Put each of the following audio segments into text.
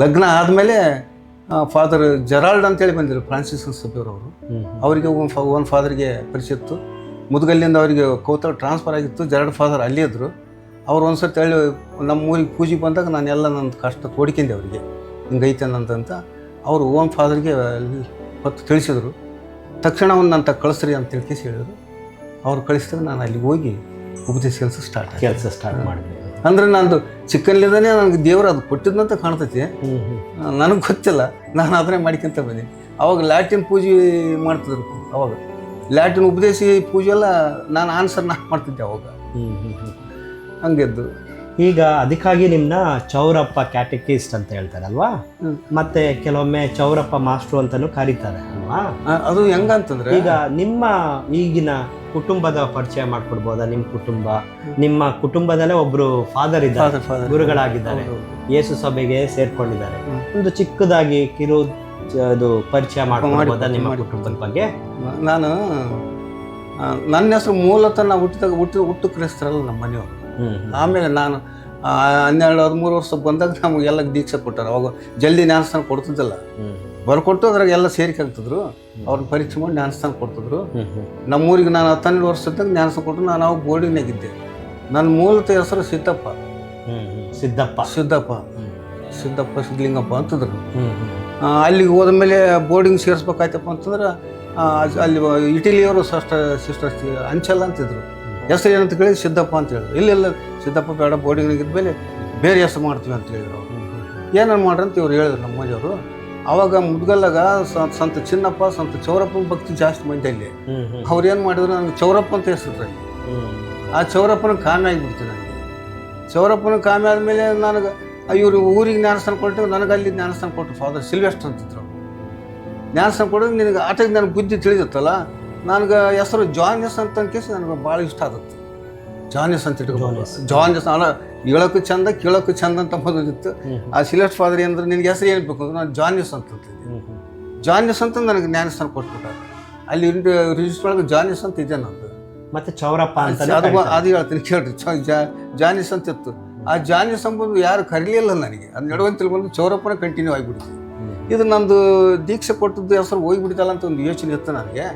ಲಗ್ನ ಆದಮೇಲೆ father Gerald ಅಂತೇಳಿ ಬಂದಿರು ಫ್ರಾನ್ಸಿಸ್ ಸಭೆಯವರು ಅವರು ಅವರಿಗೆ ಒಂದು ಒಂದು ಫಾದರ್ಗೆ ಪರಿಚಯ ಇತ್ತು. ಮುದುಗಲ್ಲಿಂದ ಅವರಿಗೆ ಕೌತಲ್ ಟ್ರಾನ್ಸ್ಫರ್ ಆಗಿತ್ತು. ಜೆರಾಲ್ಡ್ ಫಾದರ್ ಅಲ್ಲೇ ಇದ್ದರು ಅವ್ರು ಒಂದು ಸರ್ತಿ ಹೇಳಿ, ನಮ್ಮ ಊರಿಗೆ ಪೂಜೆಗೆ ಬಂದಾಗ ನಾನೆಲ್ಲ ನನ್ನ ಕಷ್ಟ ತೋಡ್ಕೊಂಡೆ ಅವರಿಗೆ. ಹಿಂಗೈತೆ ನಂತಂತ ಅವರು ಓನ್ ಫಾದರ್ಗೆ ಅಲ್ಲಿ ಹೊತ್ತು ತಿಳಿಸಿದ್ರು. ತಕ್ಷಣ ಒಂದು ನನ್ನ ಕಳಿಸ್ರಿ ಅಂತ ತಿಳ್ಕೇಸಿ ಹೇಳಿದರು. ಅವ್ರು ಕಳಿಸಿದಾಗ ನಾನು ಅಲ್ಲಿಗೆ ಹೋಗಿ ಉಪದೇಶ ಕೆಲಸ ಸ್ಟಾರ್ಟ್ ಕೆಲಸ ಸ್ಟಾರ್ಟ್ ಮಾಡಿದ್ವಿ ಅಂದರೆ ನಂದು ಚಿಕ್ಕನ್ಲಿದ್ದಾನೆ ನನಗೆ ದೇವರು ಅದು ಕೊಟ್ಟಿದ್ದಂತ ಕಾಣ್ತೈತಿ. ನನಗೆ ಗೊತ್ತಿಲ್ಲ. ನಾನು ಅದನ್ನೇ ಮಾಡ್ಕೊಂತ ಬಂದೀನಿ. ಅವಾಗ ಲ್ಯಾಟಿನ್ ಪೂಜೆ ಮಾಡ್ತಿದ್ರು ಅವಾಗ. ಲ್ಯಾಟಿನ್ ಉಪದೇಶಿ ಪೂಜೆ ಎಲ್ಲ ನಾನು ಆನ್ಸರ್ ನಾನು ಮಾಡ್ತಿದ್ದೆ ಅವಾಗ. ಹ್ಮ್ ಹ್ಮ್ ಹ್ಮ್. ಹಂಗೆದ್ದು. ಈಗ ಅದಕ್ಕಾಗಿ ನಿಮ್ಮನ್ನ ಚೌರಪ್ಪ ಕ್ಯಾಟಕಿಸ್ಟ್ ಅಂತ ಹೇಳ್ತಾರಲ್ವಾ? ಅಲ್ವಾ ಮತ್ತೆ ಕೆಲವೊಮ್ಮೆ ಚೌರಪ್ಪ ಮಾಸ್ಟ್ರು ಅಂತಲೂ ಕರೀತಾರೆ ಅಲ್ವಾ? ಅದು ಹೆಂಗಂತಂದ್ರೆ ಈಗ ನಿಮ್ಮ ಈಗಿನ ಕುಟುಂಬದ ಪರಿಚಯ ಮಾಡ್ಕೊಡ್ಬೋದಾ ನಿಮ್ಮ ಕುಟುಂಬ? ನಿಮ್ಮ ಕುಟುಂಬದಲ್ಲೇ ಒಬ್ರು ಫಾದರ್ ಇದ್ದಾರೆ ಗುರುಗಳಾಗಿದ್ದಾರೆ ಯೇಸು ಸಭೆಗೆ ಸೇರ್ಕೊಂಡಿದ್ದಾರೆ. ಒಂದು ಚಿಕ್ಕದಾಗಿ ಕಿರು ಅದು ಪರಿಚಯ ಮಾಡ್ಕೊಡ್ಬೋದಾ ನಿಮ್ಮ ಕುಟುಂಬದ ಬಗ್ಗೆ? ನಾನು ನನ್ನ ಹೆಸರು ಮೂಲತಃ ನಾವು ಹುಟ್ಟಿದಾಗ ಹುಟ್ಟು ಹುಟ್ಟು ಕ್ರಿಸ್ತರಲ್ಲ ನಮ್ಮ ಮನೆಯವರು. ಆಮೇಲೆ ನಾನು ಹನ್ನೆರಡು ಹದಿಮೂರು ವರ್ಷ ಬಂದಾಗ ನಮಗೆಲ್ಲ ದೀಕ್ಷೆ ಕೊಟ್ಟಾರೆ. ಅವಾಗ ಜಲ್ದಿ ನ್ಯಾಸನ ಕೊಡ್ತಿದ್ದಿಲ್ಲ. ಬರ್ಕೊಟ್ಟು ಅದ್ರಾಗ ಎಲ್ಲ ಸೇರಿಕಂತಿದ್ರು ಅವ್ರನ್ನ ಪರೀಕ್ಷೆ ಮಾಡಿ ಜ್ಞಾನಸ್ಥಾನ ಕೊಡ್ತಿದ್ರು. ನಮ್ಮ ಊರಿಗೆ ನಮ್ಮೂರಿಗೆ ನಾನು ಹತ್ತೆರಡು ವರ್ಷದಾಗ ಜ್ಞಾನಸ್ಥಾನ ಕೊಟ್ಟು ನಾನು ಅವಾಗ ಬೋರ್ಡಿನಾಗಿದ್ದೆ ನನ್ನ ಮೂಲತ ಹೆಸರು ಸಿದ್ದಪ್ಪ. ಸಿದ್ದಪ್ಪ. ಸಿದ್ದಪ್ಪ. ಸಿದ್ದಪ್ಪ ಸಿದ್ಧಲಿಂಗಪ್ಪ ಅಂತಂದ್ರು. ಅಲ್ಲಿಗೆ ಹೋದ ಮೇಲೆ ಬೋರ್ಡಿಂಗ್ ಸೇರಿಸ್ಬೇಕಾಯ್ತಪ್ಪ ಅಂತಂದ್ರೆ ಅಲ್ಲಿ ಇಟಲಿಯವರು ಸಷ್ಟ ಸಿಸ್ಟರ್ ಅಂಚಲ್ಲ ಅಂತಿದ್ರು. ಹೆಸರು ಏನಂತ ಕೇಳಿ ಸಿದ್ದಪ್ಪ ಅಂತ ಹೇಳಿದ್ರು. ಇಲ್ಲೆಲ್ಲ ಸಿದ್ದಪ್ಪ ಬೇಡ ಬೋರ್ಡಿಂಗ್ನಾಗ ಇದ್ಮೇಲೆ ಬೇರೆ ಹೆಸರು ಮಾಡ್ತೀವಿ ಅಂತ ಹೇಳಿದ್ರು ಏನೇನು ಮಾಡ್ರಿ ಅಂತ ಇವ್ರು ಹೇಳಿದ್ರು ನಮ್ಮ ಮನೆಯವರು ಅವಾಗ ಮುದ್ಗಲ್ಲಾಗ ಸಂತ ಚಿನ್ನಪ್ಪ ಸಂತ ಚೌರಪ್ಪನ ಭಕ್ತಿ ಜಾಸ್ತಿ ಮಂದಿ ಅಲ್ಲಿ. ಅವ್ರು ಏನು ಮಾಡಿದ್ರು ನನಗೆ ಚೌರಪ್ಪ ಅಂತ ಹೆಸರು ಆ ಚೌರಪ್ಪನ ಕಾಮಿ ಆಗಿಬಿಡ್ತು ನನಗೆ ಚೌರಪ್ಪನ ಕಾಮಿ ಆದಮೇಲೆ ನನಗೆ ಇವರು ಊರಿಗೆ ಜ್ಞಾನಸ್ಥಾನ ಕೊಟ್ಟು ನನಗೆ ಅಲ್ಲಿ ಜ್ಞಾನಸ್ಥಾನ ಕೊಟ್ಟರು ಫಾದರ್ ಸಿಲ್ವೆಸ್ಟ್ ಅಂತಿದ್ರು. ಜ್ಞಾನಸ್ಥಾನ ಕೊಡೋದು ನಿನಗೆ ಆಟಕ್ಕೆ ನನಗೆ ಬುದ್ಧಿ ತಿಳಿದತ್ತಲ್ಲ ನನಗೆ ಹೆಸರು ಜಾನ್ಯಸ್ ಅಂತ ಕೇಸಿ ನನಗೆ ಭಾಳ ಇಷ್ಟ ಆಗುತ್ತೆ ಜಾನ್ಯಸ್ ಅಂತ ಇಟ್ಕೊಂಡು ಜಾನ್ಯಸ್ ಅಲ್ಲ ಹೇಳೋಕ್ಕೂ ಚಂದ ಕೇಳೋಕ್ಕೂ ಚಂದ ಅಂತ ಮೊದಲಿತ್ತು ಆ ಸಿಲೆಕ್ಟ್ ಫಾದರ್ ಅಂದ್ರೆ ನಿನಗೆ ಹೆಸರು ಏನು ಬೇಕು? ಅಂದ್ರೆ ನಾನು ಜಾನ್ಯಸ್ ಅಂತ ಹ್ಮ್ ಅಂತ ನನಗೆ ಜ್ಞಾನಸ್ಥಾನ ಕೊಟ್ಬಿಟ್ಟಾರೆ. ಅಲ್ಲಿ ರಿಜಿಸ್ಟರ್ ಒಳಗೆ ಜಾನ್ಯಸ್ ಅಂತ ಇದೆ ನಂದು. ಮತ್ತೆ ಚೌರಪ್ಪ ಅಂತ ಅದು ಅದು ಹೇಳ್ತೀನಿ ಕೇಳ್ರಿ. ಜಾನ್ಯಸ್ ಜಾನಿಸ್ ಅಂತ ಇತ್ತು. ಆ ಜಾನ್ಯಸ್ ಅಂಬುದು ಯಾರು ಕರೀಲಿಲ್ಲ ನನಗೆ. ಅದು ನಡುವಂತ ತಿಳ್ಕೊಂಡು ಚೌರಪ್ಪನ ಕಂಟಿನ್ಯೂ ಆಗಿಬಿಡ್ತು. ಇದು ನಂದು ದೀಕ್ಷೆ ಕೊಟ್ಟದ್ದು ಹೆಸರು ಹೋಗಿಬಿಡ್ತಲ್ಲ ಅಂತ ಒಂದು ಯೋಚನೆ ಇತ್ತು ನನಗೆ.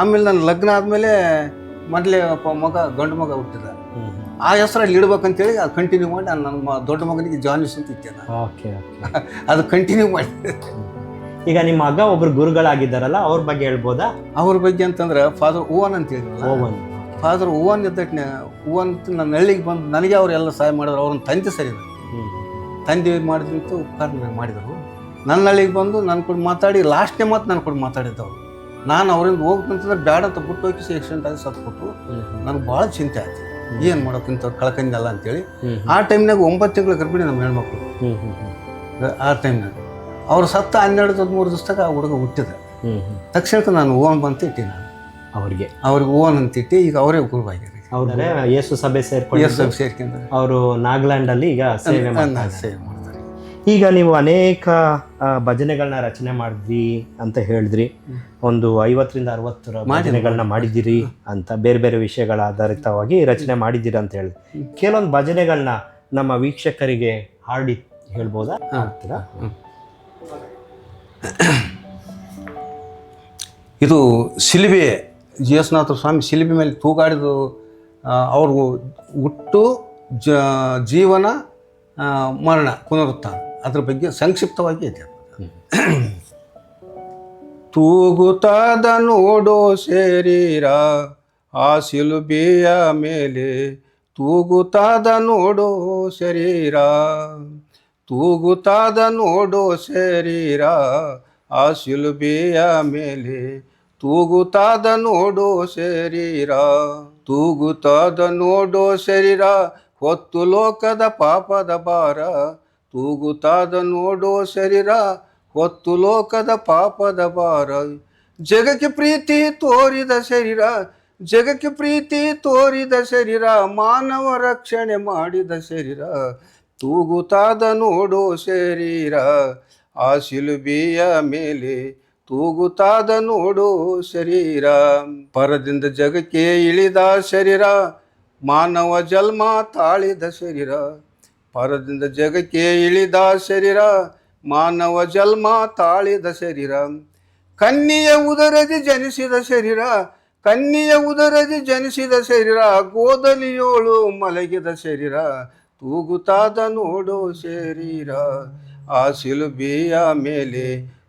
ಆಮೇಲೆ ನನ್ನ ಲಗ್ನ ಆದಮೇಲೆ ಮೊದಲೇ ಮಗ ಗಂಡು ಮಗ ಹುಟ್ಟಿದ ಆ ಹೆಸರು ಅಲ್ಲಿ ಇಡ್ಬೇಕಂತೇಳಿ ಅದು ಕಂಟಿನ್ಯೂ ಮಾಡಿ ನಾನು ನನ್ನ ಮ- ದೊಡ್ಡ ಮಗನಿಗೆ ಜಾನಿಸ್ ಅಂತ ಇದ್ದೆ ನಾನು. ಓಕೆ ಅದು ಕಂಟಿನ್ಯೂ ಮಾಡಿ. ಈಗ ನಿಮ್ಮ ಮಗ ಒಬ್ರು ಗುರುಗಳಾಗಿದ್ದಾರಲ್ಲ ಅವ್ರ ಬಗ್ಗೆ ಹೇಳ್ಬೋದಾ? ಅವ್ರ ಬಗ್ಗೆ ಅಂತಂದ್ರೆ ಫಾದರ್ ಓವನ್ ಅಂತ ಹೇಳಿದ್ರಲ್ಲ ಓವನ್ ಫಾದರ್ ಓವನ್ ಇದ್ದಟ್ನೆ ಓವನ್ ಅಂತ ನನ್ನ ಹಳ್ಳಿಗೆ ಬಂದು ನನಗೆ ಅವರೆಲ್ಲ ಸಹಾಯ ಮಾಡಿದ್ರು ಅವ್ರನ್ನ ತಂದೆ ಸರಿ. ತಂದೆ ಮಾಡಿದಂತೂ ಉಪಕಾರ ನನಗೆ ಮಾಡಿದರು. ನನ್ನ ಹಳ್ಳಿಗೆ ಬಂದು ನನ್ನ ಕೂಡ ಮಾತಾಡಿ ಲಾಸ್ಟ್ನೇ ಮಾತು ನನ್ನ ಕೂಡ ಮಾತಾಡಿದ್ದವ್ರು. ನಾನು ಅವರಿಂದ ಹೋಗ್ತಂತಂದ್ರೆ ಬ್ಯಾಡ ಅಂತ ಬಿಟ್ಟು ಹೋಗಿ ಆಕ್ಸಿಡೆಂಟ್ ಆಗಿ ಸತ್ಕೊಟ್ಟು ನನಗೆ ಭಾಳ ಚಿಂತೆ ಆಯ್ತು. ಏನು ಮಾಡೋಕೆ ಇಂಥವ್ರು ಕಳ್ಕಂದಲ್ಲ ಅಂತೇಳಿ ಆ ಟೈಮ್ನಾಗ ಒಂಬತ್ತು ತಿಂಗಳ ಗರ್ಭಿಣಿ ನಮ್ಮ ಹೆಣ್ಮಕ್ಳು. ಆ ಟೈಮ್ನಾಗ ಅವ್ರು ಸತ್ತ ಹನ್ನೆರಡು ಹದಿಮೂರು ದಿವಸದಾಗ ಆ ಹುಡುಗ ಹುಟ್ಟಿದ. ತಕ್ಷಣಕ್ಕೆ ನಾನು ಓನ್ ಬಂತ ಇಟ್ಟಿ ನಾನು. ಅವ್ರಿಗೆ. ಅವ್ರಿಗೆ ಓನ್ ಅಂತ ಇಟ್ಟು ಈಗ ಅವರೇ ಗುರುವಾಗಿದ್ದಾರೆ ಹೌದಾರೆ ಯೇಸು ಸಭೆ ಸೇರ್ಕೊಂಡು ಯೇಸು ಸಭೆ ಸೇರ್ಕೊಂಡ್ರೆ ಅವರು ನಾಗಲ್ಯಾಂಡ್ ಅಲ್ಲಿ ಈಗ ಸೇವೆ ಸೇವೆ ಮಾಡ್ತಾರೆ ಈಗ ನೀವು ಅನೇಕ ಭಜನೆಗಳನ್ನ ರಚನೆ ಮಾಡಿದ್ರಿ ಅಂತ ಹೇಳಿದ್ರಿ. ಒಂದು ಐವತ್ತರಿಂದ ಅರವತ್ತರ ಭಜನೆಗಳನ್ನ ಮಾಡಿದ್ದೀರಿ ಅಂತ ಬೇರೆ ಬೇರೆ ವಿಷಯಗಳ ಆಧಾರಿತವಾಗಿ ರಚನೆ ಮಾಡಿದ್ದೀರಿ ಅಂತ ಹೇಳಿದ್ರಿ. ಕೆಲವೊಂದು ಭಜನೆಗಳನ್ನ ನಮ್ಮ ವೀಕ್ಷಕರಿಗೆ ಹಾಡಿ ಹೇಳ್ಬೋದಾ? ಹಾಡ್ತೀರಾ ಇದು ಶಿಲ್ಬೆ ನಾಥ ಸ್ವಾಮಿ ಶಿಲ್ಬೆ ಮೇಲೆ ತೂಗಾಡಿದು ಅವ್ರಿಗೂ ಹುಟ್ಟು ಜ ಜೀವನ ಮರಣ ಪುನರುತ್ಥಾನ. ಅದ್ರ ಬಗ್ಗೆ ಸಂಕ್ಷಿಪ್ತವಾಗಿ ಇದೆ ತೂಗುತ್ತದ ನೋಡೋ ಶರೀರ ಆ ಸಿಲುಬಿಯ ಮೇಲೆ ತೂಗುತ್ತಾದ ನೋಡೋ ಶರೀರ ತೂಗುತ್ತಾದ ನೋಡೋ ಶರೀರ ಆ ಸಿಲುಬಿಯ ಮೇಲೆ ತೂಗುತ್ತದ ನೋಡೋ ಶರೀರ ತೂಗುತ್ತದ ನೋಡೋ ಶರೀರ ಹೊತ್ತು ಲೋಕದ ಪಾಪದ ಭಾರ ತೂಗುತ್ತಾದ ನೋಡೋ ಶರೀರ, ಹೊತ್ತು ಲೋಕದ ಪಾಪದ ಭಾರ. ಜಗಕ್ಕೆ ಪ್ರೀತಿ ತೋರಿದ ಶರೀರ, ಜಗಕ್ಕೆ ಪ್ರೀತಿ ತೋರಿದ ಶರೀರ, ಮಾನವ ರಕ್ಷಣೆ ಮಾಡಿದ ಶರೀರ. ತೂಗುತಾದ ನೋಡೋ ಶರೀರ, ಆ ಶಿಲುಬೆಯ ಮೇಲೆ ತೂಗುತಾದ ನೋಡೋ ಶರೀರ. ಪರದಿಂದ ಜಗಕ್ಕೆ ಇಳಿದ ಶರೀರ, ಮಾನವ ಜನ್ಮ ತಾಳಿದ ಶರೀರ. ಪರದಿಂದ ಜಗಕ್ಕೆ ಇಳಿದ ಶರೀರ, ಮಾನವ ಜನ್ಮ ತಾಳಿದ ಶರೀರ. ಕನ್ನಿಯ ಉದರದಿ ಜನಿಸಿದ ಶರೀರ, ಕನ್ನಿಯ ಉದರದಿ ಜನಿಸಿದ ಶರೀರ ಗೋದಲಿಯೋಳು ಮಲಗಿದ ಶರೀರ. ತೂಗುತ್ತಾದ ನೋಡೋ ಶರೀರ, ಆ ಸಿಲುಬಿಯ ಮೇಲೆ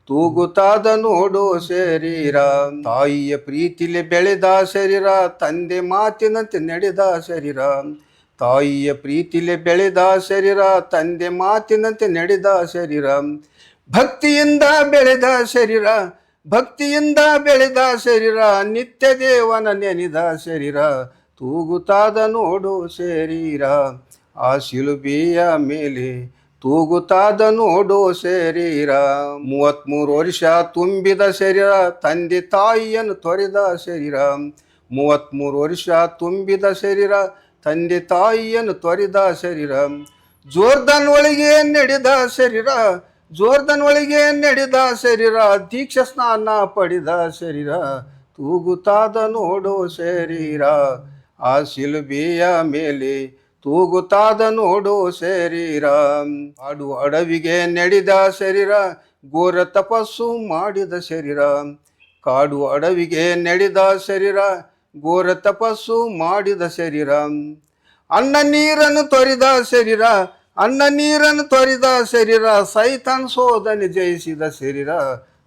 ತೂಗುತ್ತಾದ ನೋಡೋ ಶರೀರ. ತಾಯಿಯ ಪ್ರೀತಿಲಿ ಬೆಳೆದ ಶರೀರ, ತಂದೆ ಮಾತಿನಂತೆ ನಡೆದ ಶರೀರ. ತಾಯಿಯ ಪ್ರೀತಿಲೆ ಬೆಳೆದ ಶರೀರ, ತಂದೆ ಮಾತಿನಂತೆ ನಡೆದ ಶರೀರ. ಭಕ್ತಿಯಿಂದ ಬೆಳೆದ ಶರೀರ, ಭಕ್ತಿಯಿಂದ ಬೆಳೆದ ಶರೀರ, ನಿತ್ಯ ದೇವನ ನೆನೆದ ಶರೀರ ತೂಗುತ್ತಾದ ನೋಡು ಶರೀರ. ಆ ಶಿಲುಬೆಯ ಮೇಲೆ ತೂಗುತ್ತಾದ ನೋಡು ಶರೀರ. ಮೂವತ್ಮೂರು ವರ್ಷ ತುಂಬಿದ ಶರೀರ, ತಂದೆ ತಾಯಿಯನ್ನು ತೊರೆದ ಶರೀರ. ಮೂವತ್ಮೂರು ವರ್ಷ ತುಂಬಿದ ಶರೀರ ತಂದೆ ತಾಯಿಯನ್ನು ತೊರೆದ ಶರೀರ. ಜೋರ್ದನ್ ಒಳಗೆ ನಡೆದ ಶರೀರ. ಜೋರ್ದನ್ ಒಳಗೆ ನಡೆದ ಶರೀರ. ದೀಕ್ಷ ಸ್ನಾನ ಪಡೆದ ಶರೀರ. ತೂಗುತ್ತಾದ ನೋಡೋ ಶರೀರ. ಆ ಶಿಲುಬೆಯ ಮೇಲೆ ತೂಗುತ್ತಾದ ನೋಡೋ ಶರೀರ. ಆಡು ಅಡವಿಗೆ ನಡೆದ ಶರೀರ. ಘೋರ ತಪಸ್ಸು ಮಾಡಿದ ಶರೀರ. ಕಾಡು ಅಡವಿಗೆ ನಡೆದ ಶರೀರ. ಘೋರ ತಪಸ್ಸು ಮಾಡಿದ ಶರೀರ. ಅನ್ನ ನೀರನ್ನು ತೊರೆದ ಶರೀರ, ಅನ್ನ ನೀರನ್ನು ತೊರೆದ ಶರೀರ, ಸೈತನ್ ಸೋದನೆ ಜಯಿಸಿದ ಶರೀರ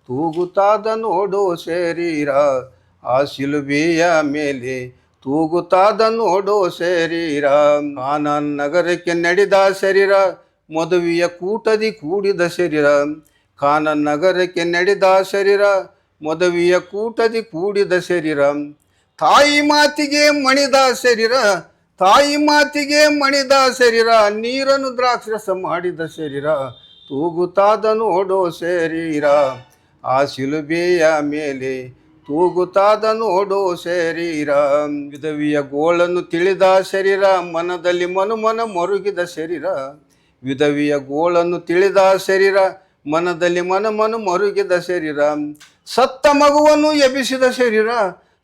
ತೂಗುತ್ತಾದ ನೋಡೋ ಶರೀರ. ಆ ಶಿಲುಬೆಯ ಮೇಲೆ ತೂಗುತ್ತಾದ ನೋಡೋ ಶರೀರ. ಕಾನಾನ್ ನಗರಕ್ಕೆ ನಡೆದ ಶರೀರ, ಮದುವೆಯ ಕೂಟದಿ ಕೂಡಿದ ಶರೀರ. ಕಾನನ್ ನಗರಕ್ಕೆ ನಡೆದ ಶರೀರ, ಮದುವೆಯ ಕೂಟದಿ ಕೂಡಿದ ಶರೀರ. ತಾಯಿ ಮಾತಿಗೆ ಮಣಿದ ಶರೀರ ತಾಯಿ ಮಾತಿಗೆ ಮಣಿದ ಶರೀರ ನೀರನ್ನು ದ್ರಾಕ್ಷರಸ ಮಾಡಿದ ಶರೀರ ತೂಗುತ್ತಾದ ನೋಡೋ ಶರೀರ. ಆ ಶಿಲುಬೆಯ ಮೇಲೆ ತೂಗುತ್ತಾದ ನೋಡೋ ಶರೀರ. ವಿಧವಿಯ ಗೋಳನ್ನು ತಿಳಿದ ಶರೀರ, ಮನದಲ್ಲಿ ಮನುಮನ ಮರುಗಿದ ಶರೀರ. ವಿಧವಿಯ ಗೋಳನ್ನು ತಿಳಿದ ಶರೀರ, ಮನದಲ್ಲಿ ಮನಮನು ಮರುಗಿದ ಶರೀರ. ಸತ್ತ ಮಗುವನ್ನು ಎಬ್ಬಿಸಿದ ಶರೀರ.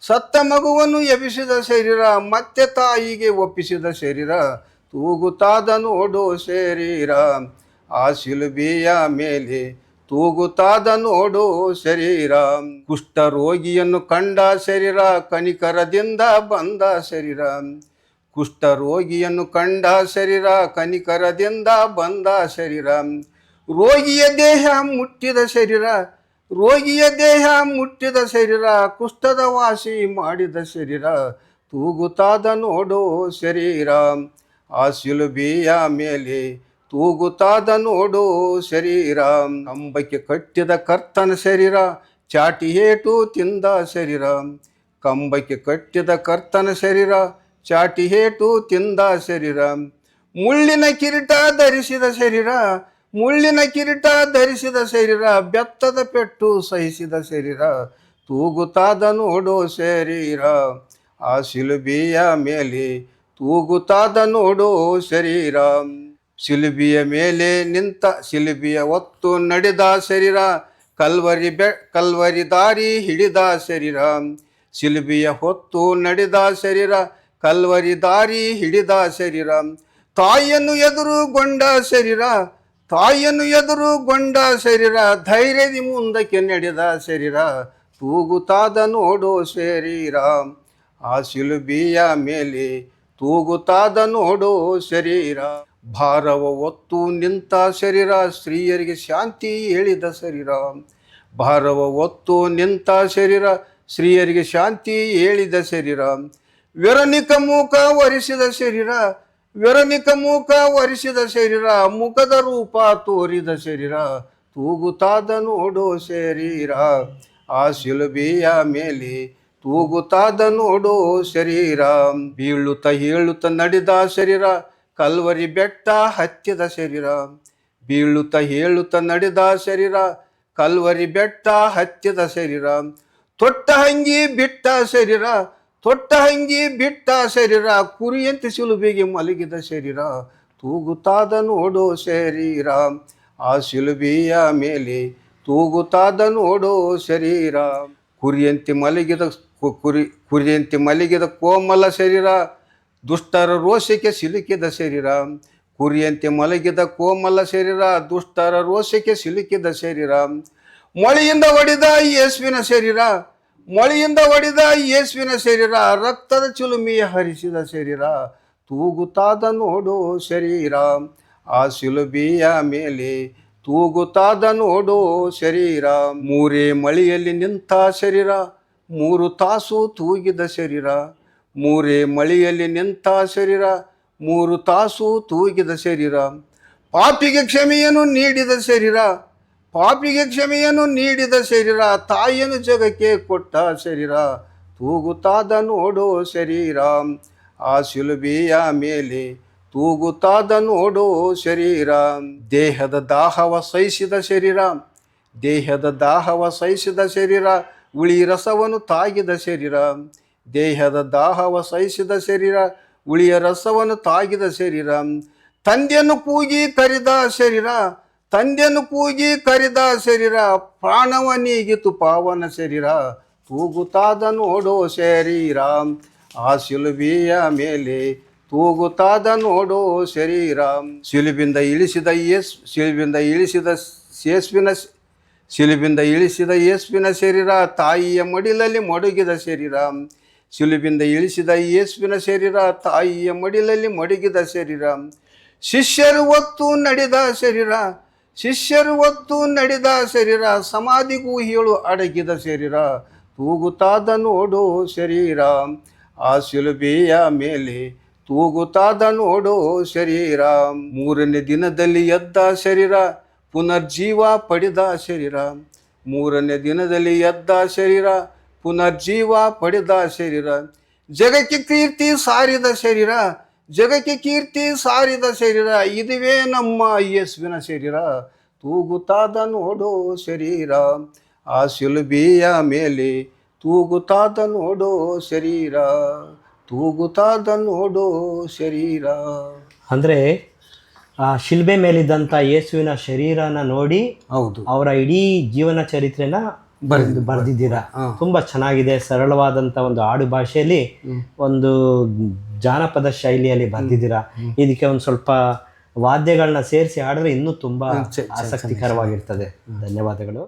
ಸತ್ತ ಮಗುವನ್ನು ಎಬ್ಬಿಸಿದ ಶರೀರ, ಮತ್ತೆ ತಾಯಿಗೆ ಒಪ್ಪಿಸಿದ ಶರೀರ ತೂಗುತ್ತಾದ ನೋಡೋ ಶರೀರ. ಆ ಶಿಲುಬೆಯ ಮೇಲೆ ತೂಗುತ್ತಾದ ನೋಡೋ ಶರೀರ. ಕುಷ್ಠ ರೋಗಿಯನ್ನು ಕಂಡ ಶರೀರ, ಕನಿಕರದಿಂದ ಬಂದ ಶರೀರ. ಕುಷ್ಠ ರೋಗಿಯನ್ನು ಕಂಡ ಶರೀರ, ಕನಿಕರದಿಂದ ಬಂದ ಶರೀರ. ರೋಗಿಯ ದೇಹ ಮುಟ್ಟಿದ ಶರೀರ ರೋಗಿಯ ದೇಹ ಮುಟ್ಟಿದ ಶರೀರ, ಕುಷ್ಠದ ವಾಸಿ ಮಾಡಿದ ಶರೀರ ತೂಗುತ್ತಾದ ನೋಡು ಶರೀರ. ಆ ಶಿಲುಬೆಯ ಮೇಲೆ ತೂಗುತ್ತಾದ ನೋಡು ಶರೀರ. ಅಂಬಕ್ಕೆ ಕಟ್ಟಿದ ಕರ್ತನ ಶರೀರ, ಚಾಟಿ ಏಟು ತಿಂದ ಶರೀರ. ಕಂಬಕ್ಕೆ ಕಟ್ಟಿದ ಕರ್ತನ ಶರೀರ, ಚಾಟಿ ಏಟು ತಿಂದ ಶರೀರ. ಮುಳ್ಳಿನ ಕಿರೀಟ ಧರಿಸಿದ ಶರೀರ ಮುಳ್ಳಿನ ಕಿರೀಟ ಧರಿಸಿದ ಶರೀರ, ಬೆತ್ತದ ಪೆಟ್ಟು ಸಹಿಸಿದ ಶರೀರ ತೂಗುತ್ತಾದ ನೋಡೋ ಶರೀರ. ಆ ಶಿಲುಬಿಯ ಮೇಲೆ ತೂಗುತ್ತಾದ ನೋಡೋ ಶರೀರ. ಶಿಲುಬಿಯ ಮೇಲೆ ನಿಂತ ಶಿಲುಬಿಯ ಒತ್ತು ನಡೆದ ಶರೀರ. ಕಲ್ವರಿ ಬೆ, ಕಲ್ವರಿ ದಾರಿ ಹಿಡಿದ ಶರೀರ. ಶಿಲುಬಿಯ ಹೊತ್ತು ನಡೆದ ಶರೀರ. ಕಲ್ವರಿ ದಾರಿ ಹಿಡಿದ ಶರೀರ. ತಾಯಿಯನ್ನು ಎದುರುಗೊಂಡ ಶರೀರ. ತಾಯಿಯನ್ನು ಎದುರುಗೊಂಡ ಶರೀರ, ಧೈರ್ಯದಿ ಮುಂದಕ್ಕೆ ನಡೆದ ಶರೀರ ತೂಗುತ್ತಾದ ನೋಡೋ ಶರೀರ. ಆ ಶಿಲುಬಿಯ ಮೇಲೆ ತೂಗುತ್ತಾದ ನೋಡೋ ಶರೀರ. ಭಾರವ ಒತ್ತು ನಿಂತ ಶರೀರ, ಸ್ತ್ರೀಯರಿಗೆ ಶಾಂತಿ ಹೇಳಿದ ಶರೀರ. ಭಾರವ ಒತ್ತು ನಿಂತ ಶರೀರ, ಸ್ತ್ರೀಯರಿಗೆ ಶಾಂತಿ ಹೇಳಿದ ಶರೀರ. ವಿರನಿಕ ಮೂಕ ವರಿಸಿದ ಶರೀರ ವ್ಯರನಿಕ ಮೂಕ ವರಿಸಿದ ಶರೀರ, ಮುಖದ ರೂಪ ತೋರಿದ ಶರೀರ ತೂಗುತ್ತಾದ ನೋಡೋ ಶರೀರ. ಆ ಶಿಲುಬೆಯ ಮೇಲೆ ತೂಗುತ್ತಾದ ನೋಡೋ ಶರೀರ. ಬೀಳುತ್ತ ಹೇಳುತ್ತ ನಡೆದ ಶರೀರ, ಕಲ್ವರಿ ಬೆಟ್ಟ ಹತ್ತಿದ ಶರೀರ. ಬೀಳುತ್ತ ಹೇಳುತ್ತ ನಡೆದ ಶರೀರ, ಕಲ್ವರಿ ಬೆಟ್ಟ ಹತ್ತಿದ ಶರೀರ. ತೊಟ್ಟ ಹಂಗಿ ಬಿಟ್ಟ ಶರೀರ ತೊಟ್ಟ ಹಂಗಿ ಬಿಟ್ಟ ಶರೀರ, ಕುರಿಯಂತೆ ಸಿಲುಬಿಗೆ ಮಲಗಿದ ಶರೀರ ತೂಗುತ್ತಾದ ನೋಡೋ ಶರೀರ. ಆ ಸಿಲುಬಿಯ ಮೇಲೆ ತೂಗುತ್ತಾದ ನೋಡೋ ಶರೀರ. ಕುರಿಯಂತೆ ಮಲಗಿದ ಕುರಿ, ಕುರಿಯಂತೆ ಮಲಗಿದ ಕೋಮಲ ಶರೀರ, ದುಷ್ಟರ ರೋಷಕ್ಕೆ ಸಿಲುಕಿದ ಶರೀರ. ಕುರಿಯಂತೆ ಮಲಗಿದ ಕೋಮಲ ಶರೀರ, ದುಷ್ಟರ ರೋಷಕ್ಕೆ ಸಿಲುಕಿದ ಶರೀರ. ಮಳೆಯಿಂದ ಹೊಡೆದ ಯೇಸುವಿನ ಶರೀರ ಮೊಳೆಯಿಂದ ಹೊಡೆದ ಯೇಸುವಿನ ಶರೀರ, ರಕ್ತದ ಚಿಲುಮೆಯ ಹರಿಸಿದ ಶರೀರ ತೂಗುತ್ತಾದ ನೋಡು ಶರೀರ. ಆ ಶಿಲುಬಿಯ ಮೇಲೆ ತೂಗುತ್ತಾದ ನೋಡು ಶರೀರ. ಮೂರೇ ಮಳೆಯಲ್ಲಿ ನಿಂತ ಶರೀರ, ಮೂರು ತಾಸು ತೂಗಿದ ಶರೀರ. ಮೂರೇ ಮಳೆಯಲ್ಲಿ ನಿಂತ ಶರೀರ, ಮೂರು ತಾಸು ತೂಗಿದ ಶರೀರ. ಪಾಪಿಗೆ ಕ್ಷಮೆಯನ್ನು ನೀಡಿದ ಶರೀರ. ಪಾಪಿಗೆ ಕ್ಷಮೆಯನ್ನು ನೀಡಿದ ಶರೀರ, ತಾಯಿಯನ್ನು ಜಗಕ್ಕೆ ಕೊಟ್ಟ ಶರೀರ ತೂಗುತ್ತಾದ ನೋಡು ಶರೀರ. ಆ ಶಿಲುಬೆಯ ಮೇಲೆ ತೂಗುತ್ತಾದ ನೋಡೋ ಶರೀರ. ದೇಹದ ದಾಹವ ಸಹಿಸಿದ ಶರೀರ, ದೇಹದ ದಾಹವ ಸಹಿಸಿದ ಶರೀರ ಉಳಿ ರಸವನ್ನು ತಾಗಿದ ಶರೀರ. ದೇಹದ ದಾಹವ ಸಹಿಸಿದ ಶರೀರ ಉಳಿಯ ರಸವನ್ನು ತಾಗಿದ ಶರೀರ. ತಂದೆಯನ್ನು ಕೂಗಿ ಕರೆದ ಶರೀರ ತಂದೆಯನ್ನು ಕೂಗಿ ಕರಿದ ಶರೀರ, ಪ್ರಾಣವ ನೀಗಿತು ಪಾವನ ಶರೀರ ತೂಗುತ್ತಾದ ನೋಡೋ ಶರೀರ. ಆ ಶಿಲುಬಿಯ ಮೇಲೆ ತೂಗುತ್ತಾದ ನೋಡೋ ಶರೀರ. ಶಿಲುಬಿಂದ ಇಳಿಸಿದ ಯೇಸ್, ಶಿಲುಬಿಂದ ಇಳಿಸಿದ ಯೇಸುವಿನ ಶಿಲುಬಿಂದ ಇಳಿಸಿದ ಯೇಸುವಿನ ಶರೀರ, ತಾಯಿಯ ಮಡಿಲಲ್ಲಿ ಮಡಗಿದ ಶರೀರ. ಶಿಲುಬಿಂದ ಇಳಿಸಿದ ಯೇಸುವಿನ ಶರೀರ, ತಾಯಿಯ ಮಡಿಲಲ್ಲಿ ಮಡಗಿದ ಶರೀರ. ಶಿಷ್ಯರು ಒತ್ತು ನಡೆದ ಶರೀರ. ಶಿಷ್ಯರು ಒತ್ತು ನಡೆದ ಶರೀರ, ಸಮಾಧಿಗೂ ಹೇಳು ಅಡಗಿದ ಶರೀರ. ತೂಗುತ್ತಾದ ನೋಡು ಶರೀರ, ಆ ಶಿಲುಬೆಯ ಮೇಲೆ ತೂಗುತ್ತಾದ ನೋಡು ಶರೀರ. ಮೂರನೇ ದಿನದಲ್ಲಿ ಎದ್ದ ಶರೀರ, ಪುನರ್ಜೀವ ಪಡೆದ ಶರೀರ. ಮೂರನೇ ದಿನದಲ್ಲಿ ಎದ್ದ ಶರೀರ, ಪುನರ್ಜೀವ ಪಡೆದ ಶರೀರ. ಜಗಕ್ಕೆ ಕೀರ್ತಿ ಸಾರಿದ ಶರೀರ ಜಗಕ್ಕೆ ಕೀರ್ತಿ ಸಾರಿದ ಶರೀರ ಇದುವೇ ನಮ್ಮ ಯೇಸುವಿನ ಶರೀರ. ತೂಗುತ್ತಾದ ನೋಡೋ ಶರೀರ ಆ ಶಿಲುಬೆಯ ಮೇಲೆ ತೂಗುತ್ತಾದ ನೋಡೋ ಶರೀರ ತೂಗುತ್ತಾದ ನೋಡೋ ಶರೀರ. ಅಂದರೆ ಆ ಶಿಲ್ಬೆ ಮೇಲಿದ್ದಂಥ ಯೇಸುವಿನ ಶರೀರನ ನೋಡಿ ಹೌದು. ಅವರ ಇಡೀ ಜೀವನ ಚರಿತ್ರೆನ ಬರೆದು ಬರೆದಿದ್ದೀರಾ? ತುಂಬಾ ಚೆನ್ನಾಗಿದೆ ಸರಳವಾದಂತ ಒಂದು ಆಡು ಭಾಷೆಯಲ್ಲಿ ಒಂದು ಜಾನಪದ ಶೈಲಿಯಲ್ಲಿ ಬಂದಿದ್ದೀರಾ? ಇದಕ್ಕೆ ಒಂದು ಸ್ವಲ್ಪ ವಾದ್ಯಗಳನ್ನ ಸೇರಿಸಿ ಹಾಡಿದ್ರೆ ಇನ್ನೂ ತುಂಬಾ ಆಸಕ್ತಿಕರವಾಗಿರ್ತದೆ. ಧನ್ಯವಾದಗಳು.